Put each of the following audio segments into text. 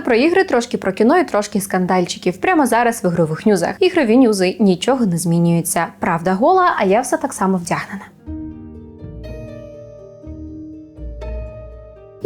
Багато про ігри, трошки про кіно і трошки скандальчиків. Прямо зараз в ігрових нюзах. Ігрові нюзи нічого не змінюється. Правда гола, а я все так само вдягнена.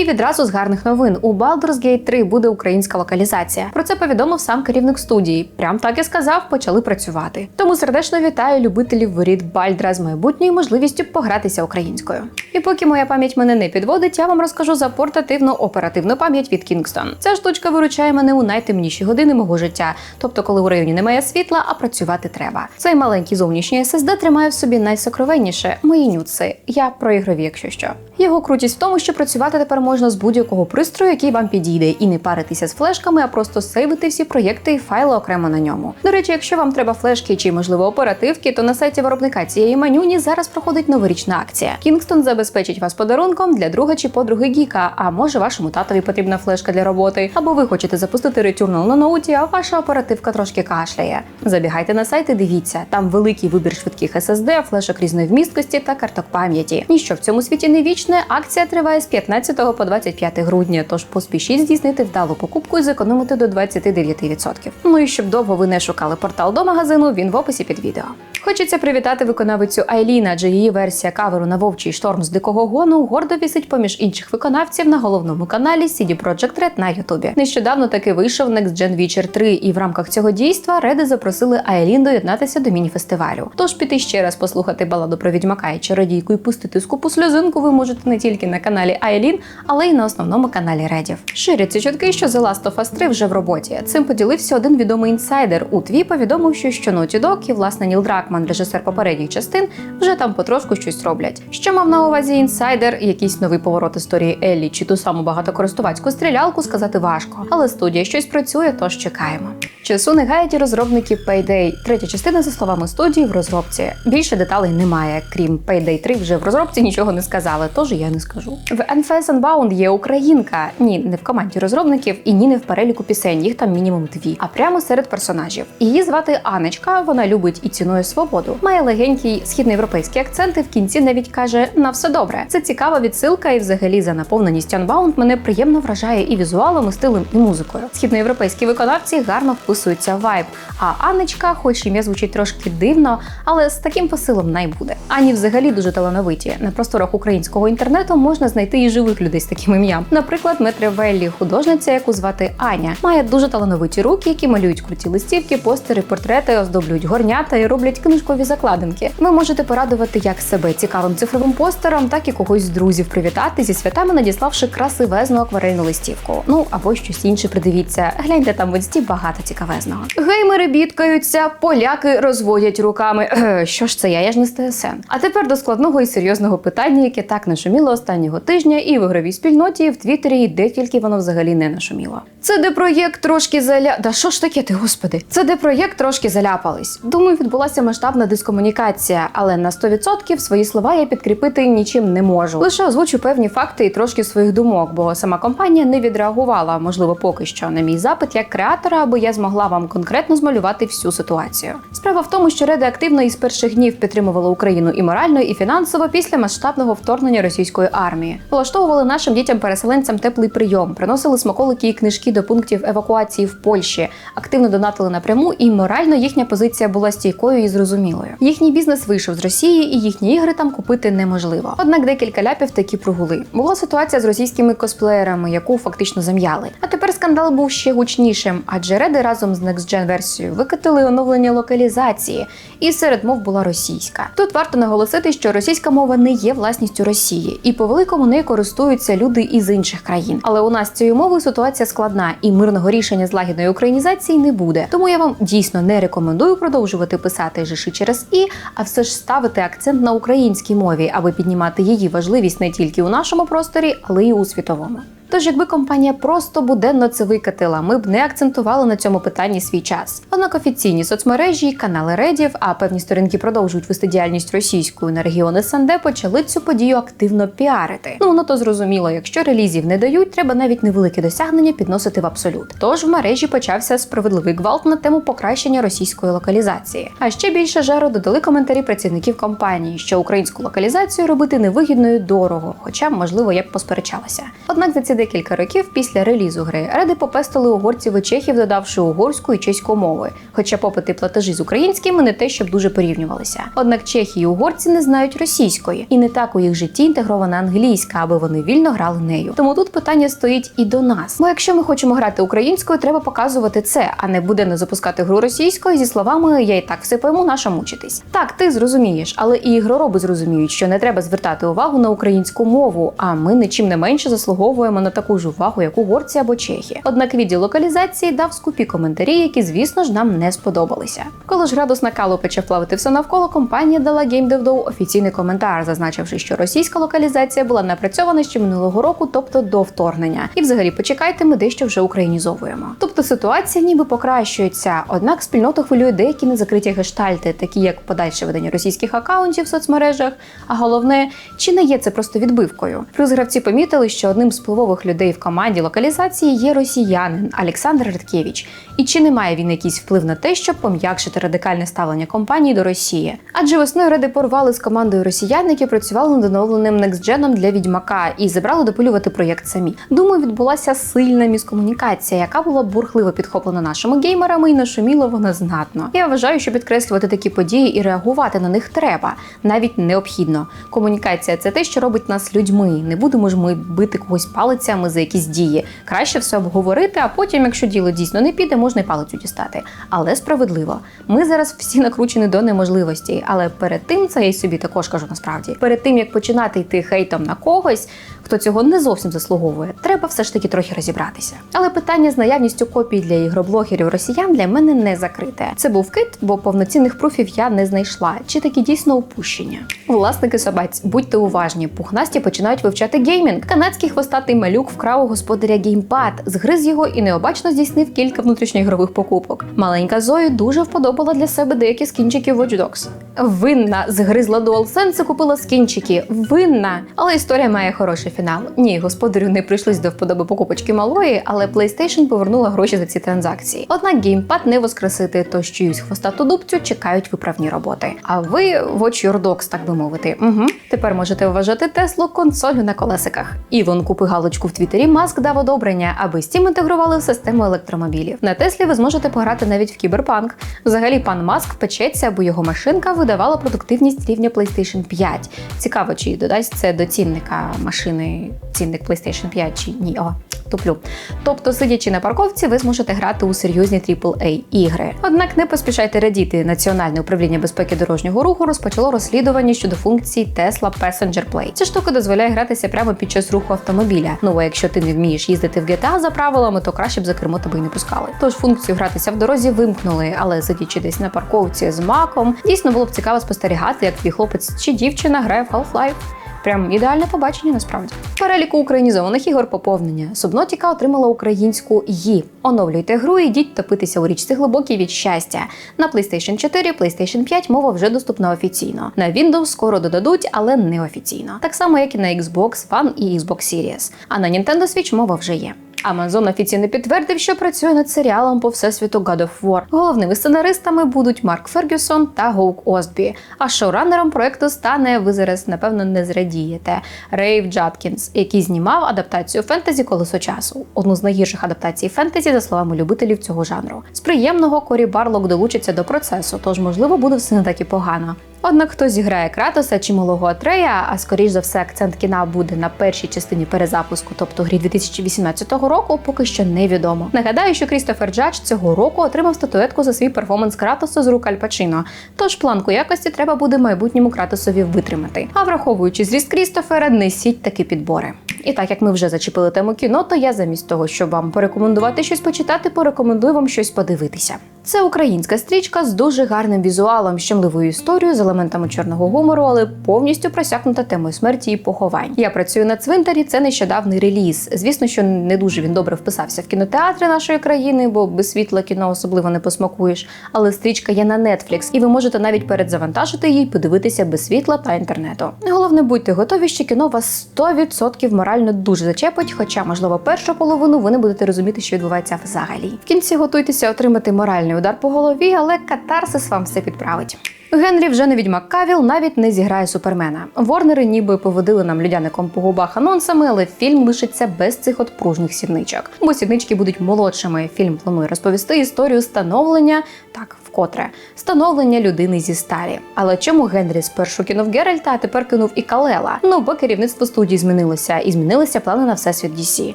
І відразу з гарних новин у Baldur's Gate 3 буде українська локалізація. Про це повідомив сам керівник студії. Прям так і сказав, почали працювати. Тому сердечно вітаю любителів воріт Бальдра з майбутньою можливістю погратися українською. І поки моя пам'ять мене не підводить, я вам розкажу за портативну оперативну пам'ять від Kingston. Ця штучка виручає мене у найтемніші години мого життя, тобто коли у районі немає світла, а працювати треба. Цей маленький зовнішній SSD тримає в собі найсокровенніше мої нюци. Я про ігрові, якщо що. Його крутість в тому, що працювати тепер можна з будь-якого пристрою, який вам підійде, і не паритися з флешками, а просто сейвити всі проєкти і файли окремо на ньому. До речі, якщо вам треба флешки чи можливо оперативки, то на сайті виробника цієї манюні зараз проходить новорічна акція. Kingston забезпечить вас подарунком для друга чи подруги гіка. А може вашому татові потрібна флешка для роботи, або ви хочете запустити ретюрнал на ноуті, а ваша оперативка трошки кашляє. Забігайте на сайт і дивіться, там великий вибір швидких SSD, флешок різної вмісткості та карток пам'яті. Ніщо в цьому світі не вічне. Акція триває з 15 по 25 грудня, тож поспішіть здійснити вдалу покупку і зекономити до 29%. Ну і щоб довго ви не шукали портал до магазину, він в описі під відео. Хочеться привітати виконавицю Айлін, адже її версія каверу на вовчий шторм з дикого гону гордо вісить поміж інших виконавців на головному каналі CD Projekt Red на Ютубі. Нещодавно таки вийшов Next Gen Witcher 3, і в рамках цього дійства Реди запросили Айлін доєднатися до міні-фестивалю. Тож піти ще раз послухати баладу про відьмака і чародійку і пустити скупу сльозинку ви можете не тільки на каналі Айлін, але й на основному каналі Редів. Ширяться чутки, що The Last of Us 3 вже в роботі. Цим поділився один відомий інсайдер. У тві повідомив, що Naughty Dog і власне Ніл Дракман, режисер попередніх частин, вже там потрошку щось роблять. Що мав на увазі інсайдер, якийсь новий поворот історії Еллі чи ту саму багатокористувацьку стрілялку сказати важко. Але студія щось працює, тож чекаємо. Часу не гають і розробників Payday. Третя частина, за словами студії, в розробці. Більше деталей немає. Крім Payday 3 вже в розробці нічого не сказали, тож я не скажу. В NFS Unbound є українка. Ні, не в команді розробників і ні не в переліку пісень. Їх там мінімум дві, а прямо серед персонажів. Її звати Анечка. Вона любить і цінує свободу. Має легенький східноєвропейський акцент і в кінці навіть каже на все добре. Це цікава відсилка, і взагалі за наповненість Unbound мене приємно вражає і візуалом, і стилем, і музикою. Східноєвропейські виконавці гарно вписуються в вайб. А Анечка, хоч ім'я звучить трошки дивно, але з таким посилом най буде. Ані взагалі дуже талановиті. На просторах українського інтернету можна знайти і живих людей з таким ім'ям. Наприклад, Метре Веллі, художниця, яку звати Аня, має дуже талановиті руки, які малюють круті листівки, постери, портрети, оздоблюють горнята і роблять книжкові закладинки. Ви можете порадувати як себе цікавим цифровим постером, так і когось з друзів привітати зі святами, надіславши красивезну акварельну листівку. Ну або щось інше придивіться. Гляньте там в інсті багато цікавезного. Геймери бідкаються, поляки розводять руками. Що ж це я? Я ж не з ТСН. А тепер до складного і серйозного питання, яке так нашуміло останнього тижня і в ігровій спільноті, в Твіттері, де тільки воно взагалі не нашуміло. Це де проєкт трошки заля. Да що ж таке ти, господи? Це де проєкт трошки заляпались. Думаю, відбулася масштабна дискомунікація, але на 100% свої слова я підкріпити нічим не можу. Лише озвучу певні факти і трошки своїх думок, бо сама компанія не відреагувала, можливо, поки що на мій запит як креатора, аби я змогла вам конкретно змалювати всю ситуацію. Справа в тому, що Реди активно із перших днів підтримували Україну і морально, і фінансово після масштабного вторгнення російської армії. Влаштовували нашим дітям-переселенцям теплий прийом, приносили смаколики і книжки до пунктів евакуації в Польщі, активно донатили напряму, і морально їхня позиція була стійкою і зрозумілою. Їхній бізнес вийшов з Росії, і їхні ігри там купити неможливо. Однак декілька ляпів такі прогули. Була ситуація з російськими косплеєрами, яку фактично зам'яли. А тепер скандал був ще гучнішим, адже Реди разом з Next Gen версією викатили оновлення локалізації, і серед мов була російська. Тут варто наголосити, що російська мова не є власністю Росії, і по великому нею користуються люди із інших країн. Але у нас цією мовою ситуація складна, і мирного рішення з лагідної українізації не буде. Тому я вам дійсно не рекомендую продовжувати писати жиши через і, а все ж ставити акцент на українській мові, аби піднімати її важливість не тільки у нашому просторі, але й у світовому. Тож, якби компанія просто буденно це викатила, ми б не акцентували на цьому питанні свій час. Однак офіційні соцмережі, канали редів, а певні сторінки продовжують вести діяльність російською на регіони СНД, почали цю подію активно піарити. Ну воно то зрозуміло, якщо релізів не дають, треба навіть невеликі досягнення підносити в абсолют. Тож в мережі почався справедливий гвалт на тему покращення російської локалізації. А ще більше жару додали коментарі працівників компанії, що українську локалізацію робити невигідно і дорого, хоча можливо я б посперечалася. Однак за ці декілька років після релізу гри Реди попестили угорців і чехів, додавши угорську і чеську мови. Хоча попит і платежі з українськими не те, щоб дуже порівнювалися. Однак чехи і угорці не знають російської, і не так у їх житті інтегрована англійська, аби вони вільно грали нею. Тому тут питання стоїть і до нас. Бо якщо ми хочемо грати українською, треба показувати це, а не буденно запускати гру російською зі словами Я і так все пойму, наша мучитись. Так, ти зрозумієш, але і ігророби зрозуміють, що не треба звертати увагу на українську мову, а ми нічим не менше заслуговуємо на таку ж увагу, як угорці або чехи. Однак відділ локалізації дав скупі коментарі, які, звісно ж, нам не сподобалися. Коли ж градус накалу почав плавити все навколо, компанія дала GameDevDow офіційний коментар, зазначивши, що російська локалізація була напрацьована ще минулого року, тобто до вторгнення. І взагалі почекайте, ми дещо вже українізовуємо. Тобто ситуація ніби покращується, однак спільноту хвилює деякі незакриті гештальти, такі як подальше ведення російських акаунтів в соцмережах. А головне, чи не є це просто відбивкою? Плюс гравці помітили, що одним з впливових людей в команді локалізації є росіянин Олександр Редкевич. І чи не має він якийсь вплив на те, щоб пом'якшити радикальне ставлення компанії до Росії? Адже весною Реди порвали з командою росіян, які працювали над оновленим некстдженом для відьмака і забрали допилювати проєкт самі. Думаю, відбулася сильна міскомунікація, яка була бурхливо підхоплена нашими геймерами і нашуміла вона знатно. Я вважаю, що підкреслювати такі події і реагувати на них треба, навіть необхідно. Комунікація це те, що робить нас людьми. Не будемо ж ми бити когось палицями за якісь дії. Краще все обговорити, а потім, якщо діло дійсно не піде, можна й палицю дістати. Але справедливо. Ми зараз всі накручені до неможливості, але перед тим це я й собі також кажу насправді. Перед тим як починати йти хейтом на когось, хто цього не зовсім заслуговує, треба все ж таки трохи розібратися. Але питання з наявністю копій для ігроблогерів росіян для мене не закрите. Це був кит, бо повноцінних пруфів я не знайшла. Чи такі дійсно упущення? Власники собаць, будьте уважні, пухнасті починають вивчати геймінг. Канадський хвостатий малюк вкрав у господаря геймпад, згриз його і необачно здійснив кілька внутрішньоігрових покупок. Маленька Зої дуже вподобала для себе деякі скінчики Watch Dogs. Винна згризла DualSense і купила скінчики. Винна. Але історія має хороший фінал. Ні, господарю не прийшлось до вподоби покупочки малої, але PlayStation повернула гроші за ці транзакції. Однак геймпад не воскресити, тож чиюсь хвостату дубцю чекають виправні роботи. А ви watch your dogs, так би мовити. Угу. Тепер можете вважати Теслу консолью на колесиках. Івон купи галочку в Твіттері, Маск дав одобрення, аби Steam інтегрували в систему електромобілів. На Теслі ви зможете пограти навіть в кіберпанк. Взагалі, пан Маск печеться, аби його машинка видавала продуктивність рівня PlayStation 5. Цікаво, чи додасть це до цінника машини цінник PlayStation 5 чи ні. О, туплю. Тобто, сидячи на парковці, ви зможете грати у серйозні AAA ігри. Однак не поспішайте радіти. Національне управління безпеки дорожнього руху розпочало розслідування щодо функції Tesla Passenger Play. Ця штука дозволяє гратися прямо під час руху автомобіля. Ну а якщо ти не вмієш їздити в GTA за правилами, то краще б за кермо тебе й не пускали. Тож функцію гратися в дорозі вимкнули, але сидячи десь на парковці з маком, дійсно було б цікаво спостерігати, як твій хлопець чи дівчина грає в Half-Life. Прям ідеальне побачення насправді. Переліку українізованих ігор поповнення. Субнотіка отримала українську «Ї». Оновлюйте гру і йдіть топитися у річці глибокій від щастя. На PlayStation 4, PlayStation 5 мова вже доступна офіційно. На Windows скоро додадуть, але не офіційно. Так само, як і на Xbox One і Xbox Series. А на Nintendo Switch мова вже є. Amazon офіційно підтвердив, що працює над серіалом по всесвіту God of War. Головними сценаристами будуть Марк Фергюсон та Гоук Остбі. А шоуранером проекту стане, ви зараз напевно не зрадієте, Рейв Джаткінс, який знімав адаптацію фентезі колесо часу. Одну з найгірших адаптацій фентезі, за словами любителів цього жанру. З приємного Корі Барлок долучиться до процесу, тож можливо буде все не так і погано. Однак хто зіграє Кратоса чи малого Атрея, а скоріш за все акцент кіна буде на першій частині перезапуску, тобто грі 2018 року, поки що невідомо. Нагадаю, що Крістофер Джадж цього року отримав статуетку за свій перформанс Кратоса з рук Аль Пачино, тож планку якості треба буде майбутньому Кратосові витримати. А враховуючи зріст Крістофера, несіть такі підбори. І так як ми вже зачепили тему кіно, то я замість того, щоб вам порекомендувати щось почитати, порекомендую вам щось подивитися. Це українська стрічка з дуже гарним візуалом, щемливою історією з елементами чорного гумору, але повністю просякнута темою смерті і поховань. Я працюю на цвинтарі. Це нещодавний реліз. Звісно, що не дуже він добре вписався в кінотеатри нашої країни, бо без світла кіно особливо не посмакуєш. Але стрічка є на Netflix, і ви можете навіть передзавантажити її, подивитися без світла та інтернету. Головне, будьте готові, що кіно вас 100% морально дуже зачепить, хоча, можливо, першу половину ви не будете розуміти, що відбувається взагалі. В кінці готуйтеся отримати моральний удар по голові, але катарсис вам все підправить. Генрі вже не відьмак Кавіл навіть не зіграє супермена. Ворнери ніби поводили нам людяником по губах анонсами, але фільм лишиться без цих от пружних сідничок. Бо сіднички будуть молодшими. Фільм планує розповісти історію становлення, так вкотре становлення людини зі сталі. Але чому Генрі спершу кинув Геральта, а тепер кинув і Калела? Ну бо керівництво студії змінилося, і змінилися плани на всесвіт DC.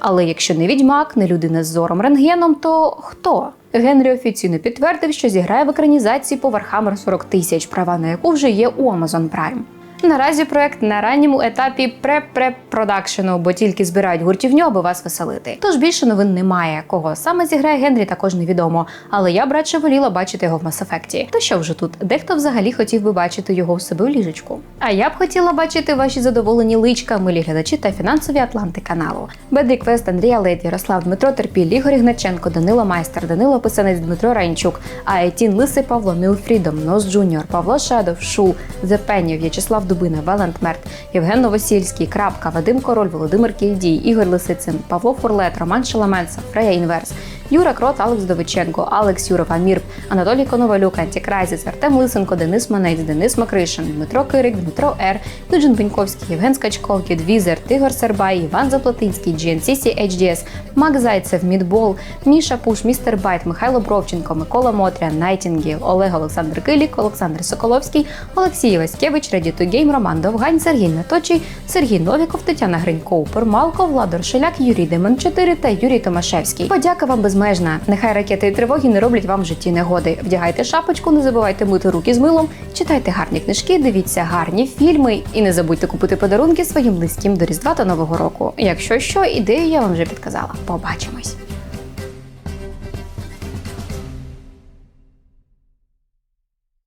Але якщо не відьмак, не людина з зором рентгеном, то хто? Генрі офіційно підтвердив, що зіграє в екранізації по Warhammer 40 тисяч, права на яку вже є у Amazon Prime. Наразі проект на ранньому етапі пре-пре-продакшену, бо тільки збирають гуртівню, аби вас веселити. Тож більше новин немає. Кого саме зіграє Генрі, також невідомо. Але я б радше воліла бачити його в Mass Effect. То що вже тут? Дехто взагалі хотів би бачити його у себе в ліжечку. А я б хотіла бачити ваші задоволені личка, милі глядачі та фінансові атланти каналу. Бедрі Квест, Андрія Леді, Ярослав Дмитро Терпіль, Ігор Ігначенко, Данило Майстер, Данило Писанець, Дмитро Райнчук, Аетін Лисий Павло, Мілфрідом, Нос Джуніор, Павло Шадов, Шу, Зепенів, В'ячеслав Дубина, Валент Мерт, Євген Новосільський, Крапка, Вадим Король, Володимир Кільдій, Ігор Лисицин, Павло Фурлет, Роман Шаламенца, Фрея Інверс, Юра Крот, Алекс Довиченко, Алекс Юров, Амір, Анатолій Коновалюк, Антікрайзіс, Артем Лисенко, Денис Манець, Денис Макришин, Дмитро Кирик, Дмитро Р, Юджин Пеньковський, Євген Скачков, Кіт Візер, Тигор Сербай, Іван Заплатинський, GNCC HDS, Мак Зайцев, Мідбол, Міша Пуш, Містер Байт, Михайло Бровченко, Микола Мотря, Найтінгіл, Олег Олександр Килік, Олександр Соколовський, Олексій Васькевич, to Game, Роман Довгань, Сергій Наточий, Сергій Новіков, Тетяна Гринько, Упер Малко, Владор Шеляк, Юрій Демен 4 та Юрій Томашевський. Подяка вам безмежна. Нехай ракети і тривоги не роблять вам в житті негоди. Вдягайте шапочку, не забувайте мити руки з милом, читайте гарні книжки, дивіться гарні фільми і не забудьте купити подарунки своїм близьким до Різдва та Нового року. Якщо що, ідею я вам вже підказала. Побачимось.